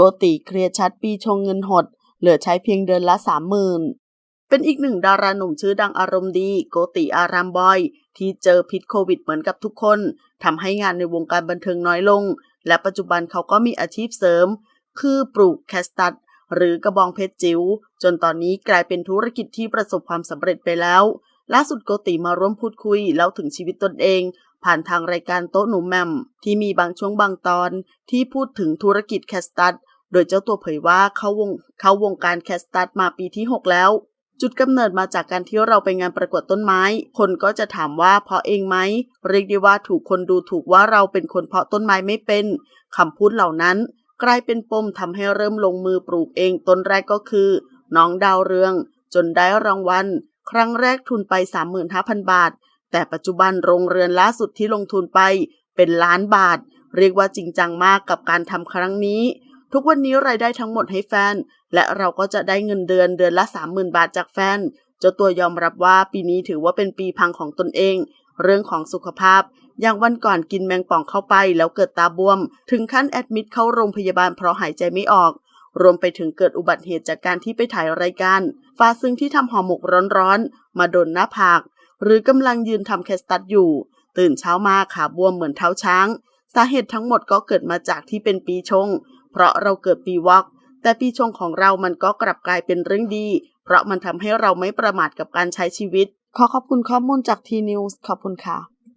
โกติเคลียร์ชัดปีชงเงินหด เหลือใช้เพียงเดือนละสามหมื่นเป็นอีกหนึ่งดาราหนุ่มชื่อดังอารมณ์ดี โกติอารามบอย ที่เจอพิษโควิดเหมือนกับทุกคนทำให้งานในวงการบันเทิงน้อยลง และปัจจุบันเขาก็มีอาชีพเสริม คือปลูกแคสตัดหรือกระบองเพชรจิ๋วจนตอนนี้กลายเป็นธุรกิจที่ประสบความสำเร็จไปแล้ว ล่าสุดโกติมาร่วมพูดคุยเล่าถึงชีวิตตนเอง ผ่านทางรายการโต๊ะหนุ่มแหมมที่มีบางช่วงบางตอนที่พูดถึงธุรกิจแคสตัด โดยเจ้าตัวเผยว่าเขาวงเขาวงการแคสตัดมาปีที่ 6 แล้ว จุดกำเนิดมาจากการที่เราไปงานประกวดต้นไม้ คนก็จะถามว่าเพาะเองไหมเรียกได้ว่าถูกคนดูถูกว่าเราเป็นคนเพาะต้นไม้ไม่เป็นคำพูดเหล่านั้น กลายเป็นปมทำให้เริ่มลงมือปลูกเองต้นแรกก็คือ น้องดาวเรือง จนได้รางวัลครั้งแรกทุนไป 35,000 บาท แต่ปัจจุบันโรงเรือนล่าสุดที่ลงทุนไปเป็นล้านบาท เรียกว่าจริงจังมากกับการทำครั้งนี้ ทุกวันนี้รายได้ทั้งหมดให้แฟน และเราก็จะได้เงินเดือนเดือนละ 30,000 บาทจากแฟน เจ้าตัวยอมรับว่าปีนี้ถือว่าเป็นปีพังของตนเอง เรื่องของสุขภาพ อย่างวันก่อนกินแมงป่องเข้าไปแล้วเกิดตาบวม ถึงขั้นแอดมิดเข้าโรงพยาบาลเพราะหายใจไม่ออก รวมไปถึงเกิดอุบัติเหตุจากการที่ไปถ่ายรายการฟ้าซึ่งที่ทำห่อหมกร้อนๆ มาโดนหน้าผาก หรือกำลังยืนทำแคสตัดอยู่ ตื่นเช้ามาขาบวมเหมือนเท้าช้าง สาเหตุทั้งหมดก็เกิดมาจากที่เป็นปีชง เพราะเราเกิดปีวอก แต่ปีชงของเรามันก็กลับกลายเป็นเรื่องดี เพราะมันทำให้เราไม่ประมาทกับการใช้ชีวิต ขอขอบคุณข้อมูลจากทีนิวส์ขอบคุณค่ะ